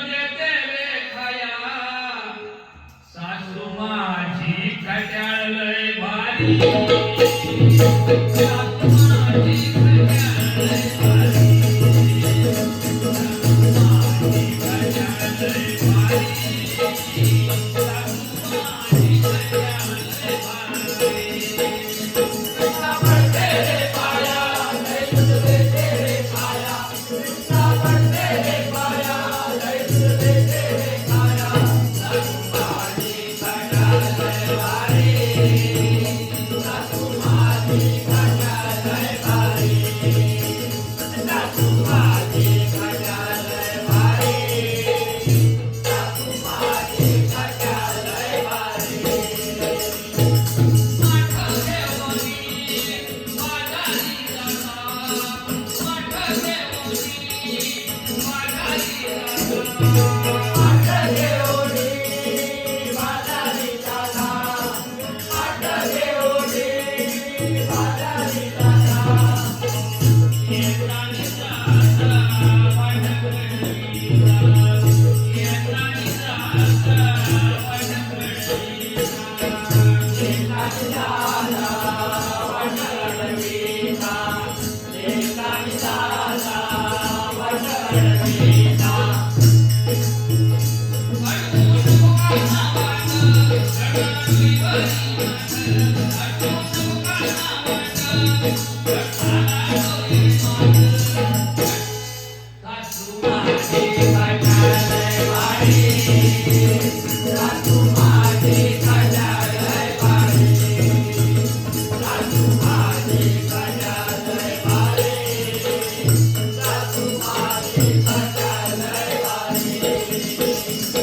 म्हणजे माझी खट्याळ लय भारी.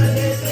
Hallelujah.